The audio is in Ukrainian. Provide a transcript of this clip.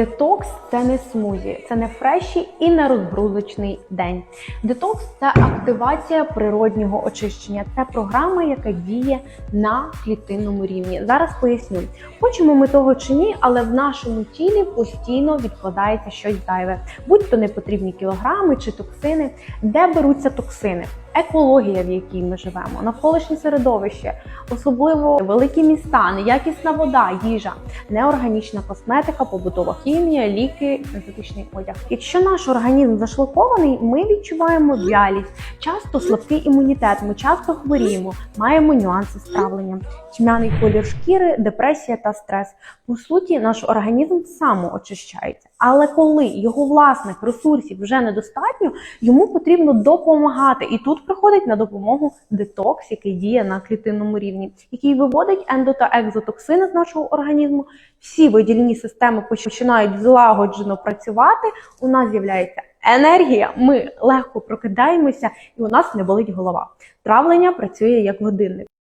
Детокс це не смузі, це не фреші і не розгрузочний день. Детокс це активація природнього очищення. Це програма, яка діє на клітинному рівні. Зараз поясню, хочемо ми того чи ні, але в нашому тілі постійно відкладається щось зайве, будь то непотрібні кілограми чи токсини, де беруться токсини. Екологія, в якій ми живемо, навколишнє середовище, особливо великі міста, неякісна вода, їжа, неорганічна косметика, побутова хімія, ліки, синтетичний одяг. Якщо наш організм зашлакований, ми відчуваємо вялість, часто слабкий імунітет, ми часто хворіємо, маємо нюанси з травленням, тьмяний колір шкіри, депресія та стрес. По суті, наш організм самоочищається. Але коли його власних ресурсів вже недостатньо, йому потрібно допомагати. І тут приходить на допомогу детокс, який діє на клітинному рівні, який виводить ендо та екзотоксини з нашого організму. Всі видільні системи починають злагоджено працювати. У нас з'являється енергія. Ми легко прокидаємося, і у нас не болить голова. Травлення працює як годинник.